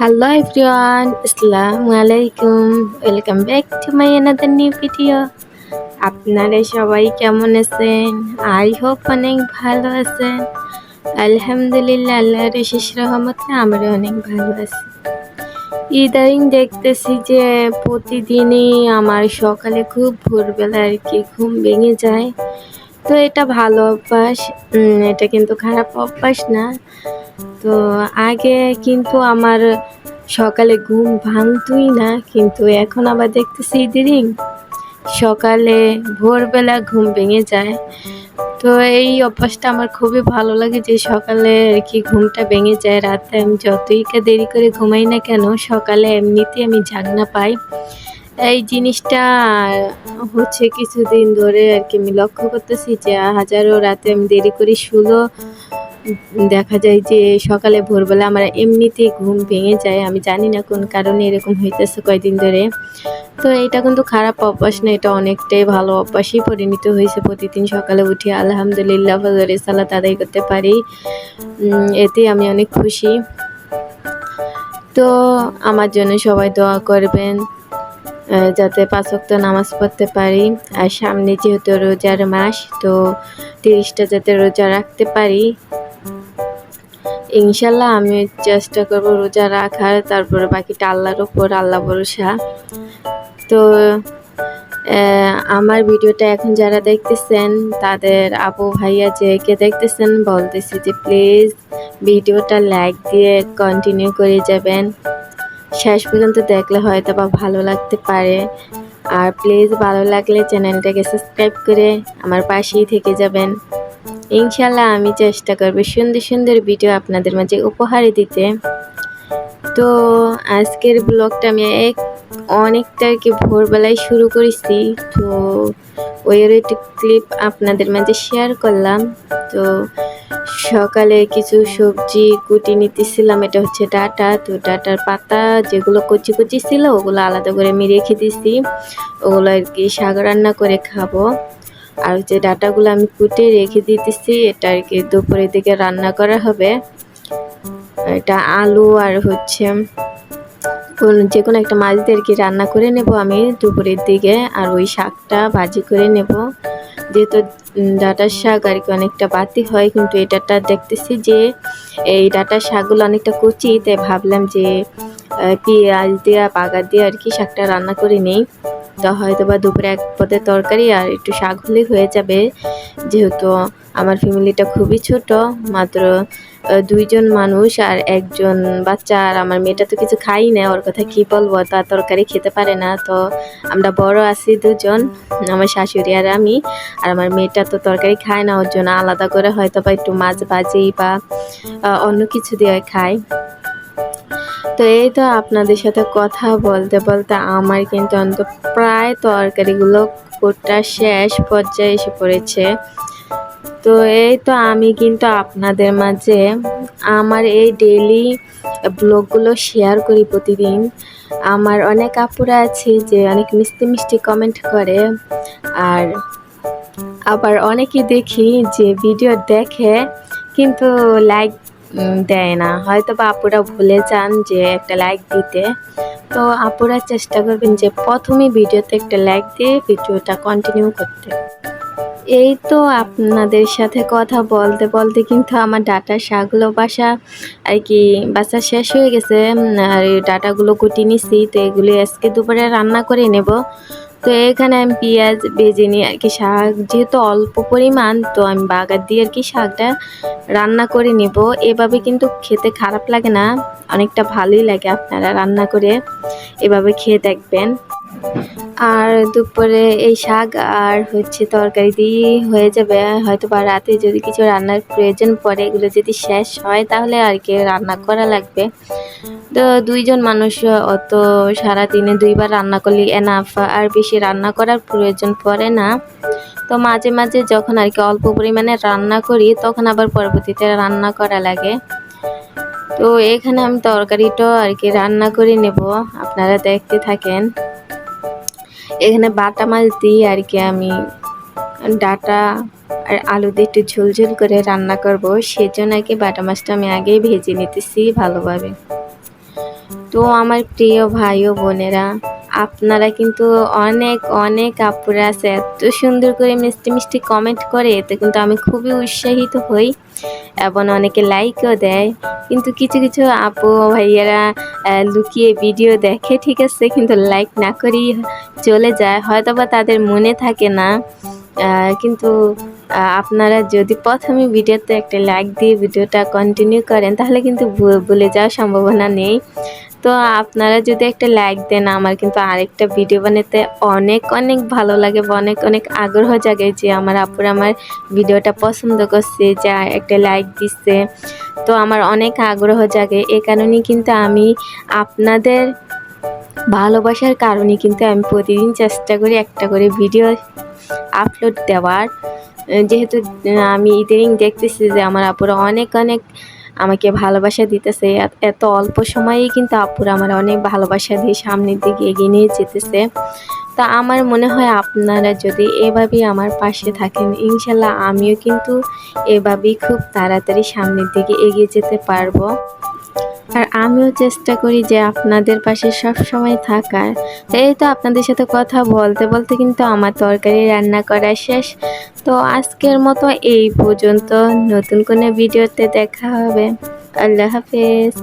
Hello everyone আসসালামু আলাইকুম welcome back to my another new video আপনারা সবাই কেমন আছেন? আই হোপ অনেক ভালো আছেন। আলহামদুলিল্লাহ, আল্লাহর বিশেষ রহমতে আমরা অনেক ভালো আছি। ইদারিং দেখতেছি যে প্রতিদিনই আমার সকালে খুব ভোরবেলা আর কি ঘুম ভেঙে যায়। তো এটা ভালো অভ্যাস। এটা কিন্তু খারাপ অভ্যাস না। তো আগে কিন্তু আমার সকালে ঘুম ভাঙতই না, কিন্তু এখন আবার দেখতেছি ইদারিং সকালে ভোরবেলা ঘুম ভেঙে যায়। তো এই অভ্যাসটা আমার খুবই ভালো লাগে যে সকালে আর কি ঘুমটা ভেঙে যায়। রাতে আমি যতই দেরি করে ঘুমাই না কেন, সকালে এমনিতেই আমি জাগনা পাই। এই জিনিসটা হচ্ছে কিছুদিন ধরে আর কি আমি লক্ষ্য করতেছি যে হাজারো রাতে আমি দেরি করে শুলো। দেখা যায় যে সকালে ভোরবেলা আমার এমনিতেই ঘুম ভেঙে যায়, আমি জানি না কোন কারণে এরকম হইতেছে কয়দিন ধরে। তো এটা কিন্তু খারাপ অভ্যাস না, এটা অনেকটাই ভালো অভ্যাসই পরিণত হয়েছে প্রতিদিন সকালে উঠে। আলহামদুলিল্লাহ ফজরের সালাত আদায় করতে পারি। এতে আমি অনেক খুশি। তো আমার জন্য সবাই দোয়া করবেন যাতে পাঁচ ওয়াক্ত নামাজ পড়তে পারি। আর সামনে যেহেতু রোজার মাস, তো তিরিশটা যাতে রোজা রাখতে পারি। ইনশাল্লাহ আমি চেষ্টা করব রোজা রাখার, তারপরে বাকিটা আল্লাহর ওপর আল্লাহ ভরসা। তো আমার ভিডিওটা এখন যারা দেখতেছেন, তাদের আপু ভাইয়া যে কে দেখতেছেন, বলতেছি যে প্লিজ ভিডিওটা লাইক দিয়ে কন্টিনিউ করে যাবেন। শেষ পর্যন্ত দেখলে হয়তো বা ভালো লাগতে পারে। আর প্লিজ ভালো লাগলে চ্যানেলটাকে সাবস্ক্রাইব করে আমার পাশেই থেকে যাবেন। ইনশাল্লাহ আমি চেষ্টা করব সুন্দর সুন্দর ভিডিও আপনাদের মাঝে উপহার দিতে। তো আজকের ব্লগটা আমি এক অনেকটা কি ভোরবেলায় শুরু করেছি। তো ওইয়ের একটু ক্লিপ আপনাদের মাঝে শেয়ার করলাম। তো সকালে কিছু সবজি কুটি নিতেছিলাম, এটা হচ্ছে ডাটা। তো ডাটার পাতা যেগুলো কচি কচি ছিল, ওগুলো আলাদা করে আমি রেখে দিছি। ওগুলো আর কি শাক রান্না করে খাব। আর যে ডাটাগুলো আমি কুটে রেখে দিতেছি, এটা আর কি দুপুরের দিকে রান্না করা হবে। এটা আলু আর হচ্ছে যে কোনো একটা মাছ দিয়ে আর কি রান্না করে নেব আমি দুপুরের দিকে, আর ওই শাকটা ভাজি করে নেব। যেহেতু ডাঁটার শাক আর কি অনেকটা বাতি হয়, কিন্তু এটাটা দেখতেছি যে এই ডাঁটার শাকগুলো অনেকটা কচি, তাই ভাবলাম যে পেঁয়াজ দিয়ে বাগার দিয়ে আর কি শাকটা রান্না করে নেই। তো হয়তো বা দুপুরে এক পদের তরকারি আর একটু শাক হলেই হয়ে যাবে। যেহেতু আমার ফ্যামিলিটা খুবই ছোট, মাত্র দুইজন মানুষ আর একজন বাচ্চা আর আমার মেয়েটা তো কিছু খাই না, ওর কথা কি বলব? তার তরকারি খেতে পারে না। তো আমরা বড় আছি দুজন, আমার শাশুড়ি আর আমি। আর আমার মেয়েটা তো তরকারি খায় না, ওর জন্য আলাদা করে হয়তো বা একটু মাছ ভাজি বা অন্য কিছু দিয়ে খায়। তো এই তো আপনাদের সাথে কথা বলতে বলতে আমার কিন্তু অন্ত প্রায় তরকারিগুলো কোটা শেষ পর্যায়ে এসে পড়েছে। তো এই তো আমি কিন্তু আপনাদের মাঝে আমার এই ডেইলি ব্লগগুলো শেয়ার করি প্রতিদিন। আমার অনেক আপুরা আছে যে অনেক মিষ্টি মিষ্টি কমেন্ট করে আর আবার অনেকে দেখি যে ভিডিও দেখে কিন্তু লাইক দেয় না। হয়তো বা আপুরা ভুলে যান যে একটা লাইক দিতে। তো আপুরা চেষ্টা করবেন যে প্রথমে ভিডিওতে একটা লাইক দিয়ে ভিডিওটা কন্টিনিউ করতে। এই তো আপনাদের সাথে কথা বলতে বলতে কিন্তু আমার ডাটা শাকগুলো বাসা আর কি বাসা শেষ হয়ে গেছে। আর ডাটাগুলো কুটি নিছি, তো এগুলি আজকে দুপুরে রান্না করে নেব। তো এখানে আমি পেঁয়াজ বেজে নিই আর কি শাক, যেহেতু অল্প পরিমাণ, তো আমি বাগার দিয়ে আর কি শাকটা রান্না করে নেব। এভাবে কিন্তু খেতে খারাপ লাগে না, অনেকটা ভালোই লাগে আপনারা রান্না করে এভাবে খেয়ে দেখবেন। আর দুপুরে এই শাক আর হচ্ছে তরকারি দিয়ে হয়ে যাবে। হয়তো বা রাতে যদি কিছু রান্নার প্রয়োজন পড়ে, এগুলো যদি শেষ হয়, তাহলে আর কি রান্না করা লাগবে। তো দুইজন মানুষ, অত সারা দিনে দুইবার রান্না করলে এনাফ আর বেশি রান্না করার প্রয়োজন পড়ে না। তো মাঝে মাঝে যখন আর কি অল্প পরিমাণে রান্না করি, তখন আবার পরবর্তীতে রান্না করা লাগে। তো এখানে আমি তরকারিটাও আর কি রান্না করে নেব। আপনারা দেখতে থাকেন। এখানে বাটা মাছ দিই আর কি আমি ডাটা আর আলু দিয়ে একটু ঝোলঝোল করে রান্না করব। সেজন্য আর কি বাটা মাছটা আমি আগেই ভেজে নিতেছি ভালোভাবে। তো আমার প্রিয় ভাই ও বোনেরা আপনারা কিন্তু অনেক অনেক আপুরা আছে। এত সুন্দর করে মিষ্টি মিষ্টি কমেন্ট করে, এতে কিন্তু আমি খুবই উৎসাহিত হই এবং অনেকে লাইকও দেয়। কিন্তু কিছু কিছু আপু ভাইয়ারা লুকিয়ে ভিডিও দেখে, ঠিক আছে, কিন্তু লাইক না করেই চলে যায়। হয়তো বা তাদের মনে থাকে না। কিন্তু আপনারা যদি প্রথমে ভিডিওতে একটা লাইক দিয়ে ভিডিওটা কন্টিনিউ করেন, তাহলে কিন্তু ভুলে যাওয়ার সম্ভাবনা নেই। তো আপনারা যদি একটা লাইক দেন, আমার কিন্তু আরেকটা ভিডিও বানাতে অনেক অনেক ভালো লাগে বা অনেক অনেক আগ্রহ জাগে যে আমার আপুরা আমার ভিডিওটা পছন্দ করছে, যে একটা লাইক দিচ্ছে। তো আমার অনেক আগ্রহ জাগে। এ কারণেই কিন্তু আমি আপনাদের ভালোবাসার কারণে কিন্তু আমি প্রতিদিন চেষ্টা করি একটা করে ভিডিও আপলোড দেওয়ার। যেহেতু আমি ইদানিং দেখতেছি যে আমার আপুরা অনেক অনেক আমাকে ভালোবাসা দিতেছে। এত- অল্প সময়েই কিন্তু আপুরা আমার অনেক ভালোবাসা দিয়ে সামনের দিকে এগিয়ে নিয়ে যেতেছে। তা আমার মনে হয় আপনারা যদি এভাবেই আমার পাশে থাকেন, ইনশাল্লাহ আমিও কিন্তু এভাবেই খুব তাড়াতাড়ি সামনের দিকে এগিয়ে যেতে পারব। আর আমিও চেষ্টা করি যে আপনাদের পাশে সব সময় থাকার। এই তো আপনাদের সাথে কথা বলতে বলতে কিন্তু আমার তরকারি রান্না করা শেষ। তো আজকের মতো এই পর্যন্ত। নতুন কোনো ভিডিওতে দেখা হবে। আল্লাহ হাফেজ।